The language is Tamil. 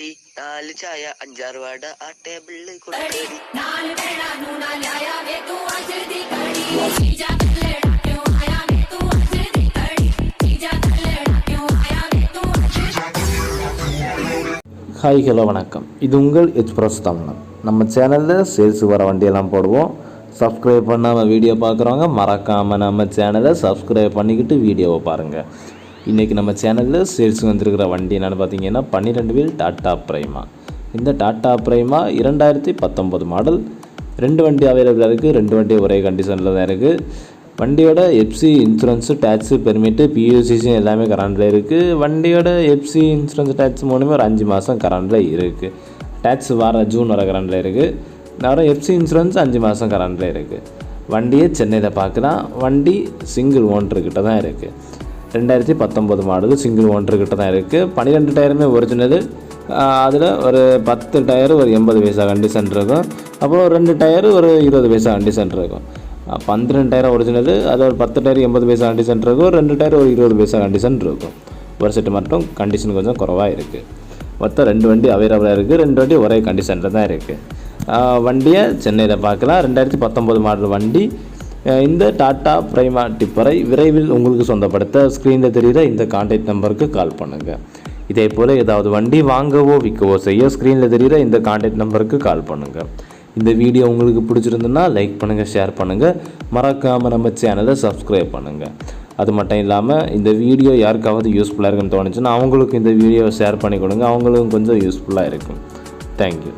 കിട്ടി ചായ അഞ്ചാറ് ആ ടേബിളിൽ ஹாய் ஹலோ வணக்கம் இது உங்கள் எக்ஸ்பிரஸ் தமிழன் நம்ம சேனலில் சேல்ஸ் வர வண்டியெல்லாம் போடுவோம் சப்ஸ்கிரைப் பண்ணாமல் வீடியோ பார்க்குறவங்க மறக்காமல் நம்ம சேனலை சப்ஸ்கிரைப் பண்ணிக்கிட்டு வீடியோவை பாருங்கள் இன்றைக்கி நம்ம சேனலில் சேல்ஸுக்கு வந்திருக்கிற வண்டி என்னென்னு பார்த்தீங்கன்னா பன்னிரெண்டு வீல் டாட்டா ப்ரைமா. இந்த டாட்டா ப்ரைமா இரண்டாயிரத்தி பத்தொம்பது மாடல். ரெண்டு வண்டி அவைலபிளாக இருக்குது ரெண்டு வண்டி ஒரே கண்டிஷனில் தான் இருக்குது வண்டியோட FC insurance tax permit PUCC எல்லாமே கரண்டில் இருக்குது வண்டியோட எஃப்சி இன்சூரன்ஸ் டேக்ஸ் மூணுமே ஒரு அஞ்சு மாதம் கரண்டில் இருக்குது டேக்ஸ் வர ஜூன் வர கரண்டில் இருக்குது வர எஃப்சி இன்சூரன்ஸ் அஞ்சு மாதம் கரண்டில் இருக்குது வண்டியே சென்னையில் பார்க்கலாம் வண்டி சிங்கிள் ஓனர்கிட்ட தான் இருக்குது ரெண்டாயிரத்தி பத்தொம்போது மாடல் சிங்கிள் ஓன்டர்கிட்ட தான் இருக்குது பன்னிரெண்டு டயருமே ஒரிஜினல் அதில் ஒரு பத்து டயரு ஒரு எண்பது பைசா கண்டிஷன் இருக்கும். அப்புறம் ஒரு ரெண்டு டயரு ஒரு இருபது பைசா கண்டிஷன் இருக்கும். பன்னிரெண்டு டயர் ஒரிஜினல் அது ஒரு பத்து டயர் எண்பது பைசா கண்டிஷன் இருக்கும். ரெண்டு டயர் ஒரு இருபது பைசா கண்டிஷன் இருக்கும். ஒரு செட்டு மட்டும் கண்டிஷன் கொஞ்சம் குறவாக இருக்குது மொத்தம் ரெண்டு வண்டி அவைலபிளாக இருக்குது ரெண்டு வண்டி ஒரே கண்டிஷனில் தான் இருக்குது வண்டியை சென்னையில் பார்க்கலாம். ரெண்டாயிரத்தி பத்தொம்போது மாடல் வண்டி. இந்த டாட்டா பிரைமா டிப்பரை விரைவில் உங்களுக்கு சொந்தப்படுத்த ஸ்க்ரீனில் தெரிகிற இந்த கான்டாக்ட் நம்பருக்கு கால் பண்ணுங்கள் இதே போல் ஏதாவது வண்டி வாங்கவோ விற்கவோ செய்ய ஸ்க்ரீனில் தெரிகிற இந்த கான்டாக்ட் நம்பருக்கு கால் பண்ணுங்கள் இந்த வீடியோ உங்களுக்கு பிடிச்சிருந்துன்னா லைக் பண்ணுங்கள் ஷேர் பண்ணுங்கள் மறக்காமல் நம்ம சேனலை சப்ஸ்கிரைப் பண்ணுங்கள் அது மட்டும் இல்லாமல் இந்த வீடியோ யாருக்காவது யூஸ்ஃபுல்லாக இருக்குன்னு தோணுச்சுன்னா அவங்களுக்கு இந்த வீடியோவை ஷேர் பண்ணி கொடுங்க. அவங்களுக்கும் கொஞ்சம் யூஸ்ஃபுல்லாக இருக்கும். தேங்க்யூ